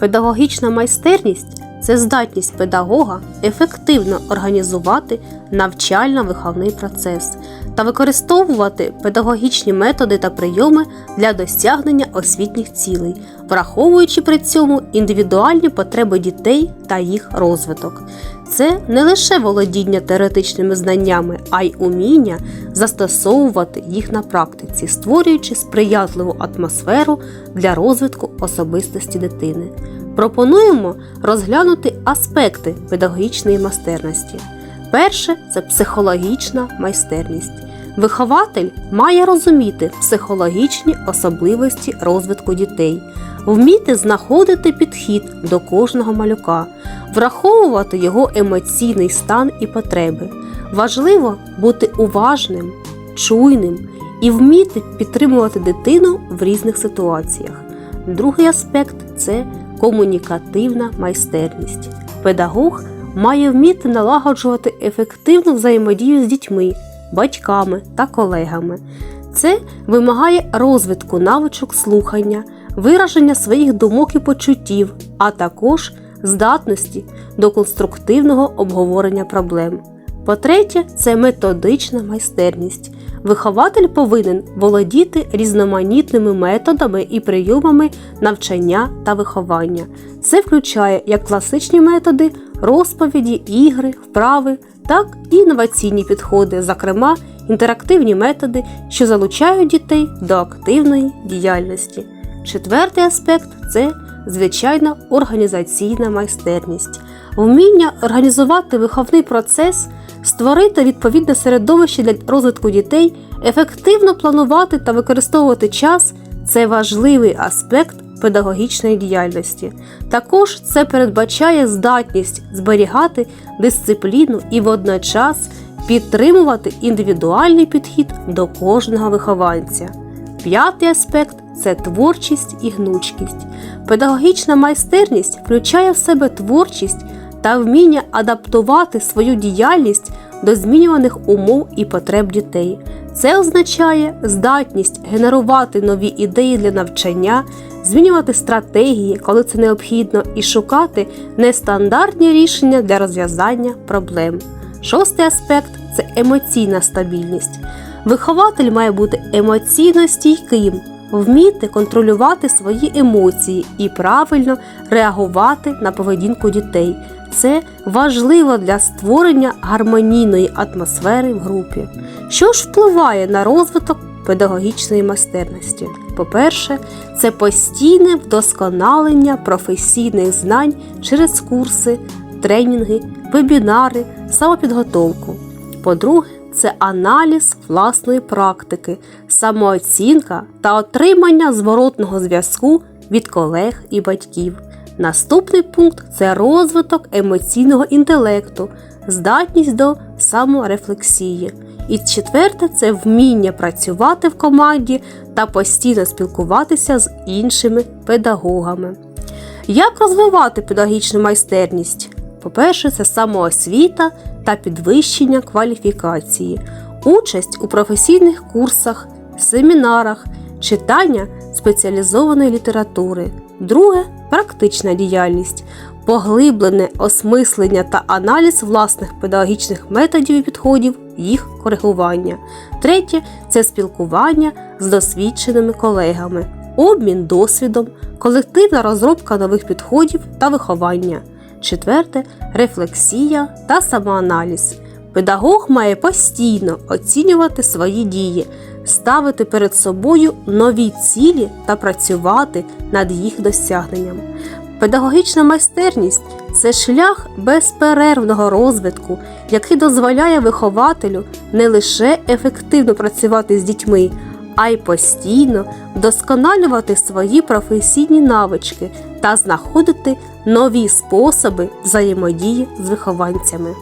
Педагогічна майстерність це здатність педагога ефективно організувати навчально-виховний процес та використовувати педагогічні методи та прийоми для досягнення освітніх цілей, враховуючи при цьому індивідуальні потреби дітей та їх розвиток. Це не лише володіння теоретичними знаннями, а й уміння застосовувати їх на практиці, створюючи сприятливу атмосферу для розвитку особистості дитини. Пропонуємо розглянути аспекти педагогічної майстерності. Перше це психологічна майстерність. Вихователь має розуміти психологічні особливості розвитку дітей, вміти знаходити підхід до кожного малюка, враховувати його емоційний стан і потреби. Важливо бути уважним, чуйним і вміти підтримувати дитину в різних ситуаціях. Другий аспект це комунікативна майстерність. Педагог має вміти налагоджувати ефективну взаємодію з дітьми, батьками та колегами. Це вимагає розвитку навичок слухання, вираження своїх думок і почуттів, а також здатності до конструктивного обговорення проблем. По-третє, це методична майстерність. Вихователь повинен володіти різноманітними методами і прийомами навчання та виховання. Це включає як класичні методи, розповіді, ігри, вправи, так і інноваційні підходи, зокрема інтерактивні методи, що залучають дітей до активної діяльності. Четвертий аспект це звичайно організаційна майстерність, вміння організувати виховний процес, створити відповідне середовище для розвитку дітей, ефективно планувати та використовувати час це важливий аспект педагогічної діяльності. Також це передбачає здатність зберігати дисципліну і водночас підтримувати індивідуальний підхід до кожного вихованця. П'ятий аспект це творчість і гнучкість. Педагогічна майстерність включає в себе творчість та вміння адаптувати свою діяльність до змінюваних умов і потреб дітей. Це означає здатність генерувати нові ідеї для навчання, змінювати стратегії, коли це необхідно, і шукати нестандартні рішення для розв'язання проблем. Шостий аспект це емоційна стабільність. Вихователь має бути емоційно стійким, вміти контролювати свої емоції і правильно реагувати на поведінку дітей. Це важливо для створення гармонійної атмосфери в групі. Що ж впливає на розвиток педагогічної майстерності? По-перше, це постійне вдосконалення професійних знань через курси, тренінги, вебінари, самопідготовку. По-друге, це аналіз власної практики, самооцінка та отримання зворотного зв'язку від колег і батьків. Наступний пункт це розвиток емоційного інтелекту, здатність до саморефлексії. І четверте це вміння працювати в команді та постійно спілкуватися з іншими педагогами. Як розвивати педагогічну майстерність? По-перше, це самоосвіта та підвищення кваліфікації, участь у професійних курсах, семінарах, читання спеціалізованої літератури. Друге практична діяльність, поглиблене осмислення та аналіз власних педагогічних методів і підходів, їх коригування. Третє це спілкування з досвідченими колегами, обмін досвідом, колективна розробка нових підходів та виховання. Четверте рефлексія та самоаналіз. Педагог має постійно оцінювати свої дії, ставити перед собою нові цілі та працювати над їх досягненням. Педагогічна майстерність це шлях безперервного розвитку, який дозволяє вихователю не лише ефективно працювати з дітьми, а й постійно вдосконалювати свої професійні навички та знаходити нові способи взаємодії з вихованцями.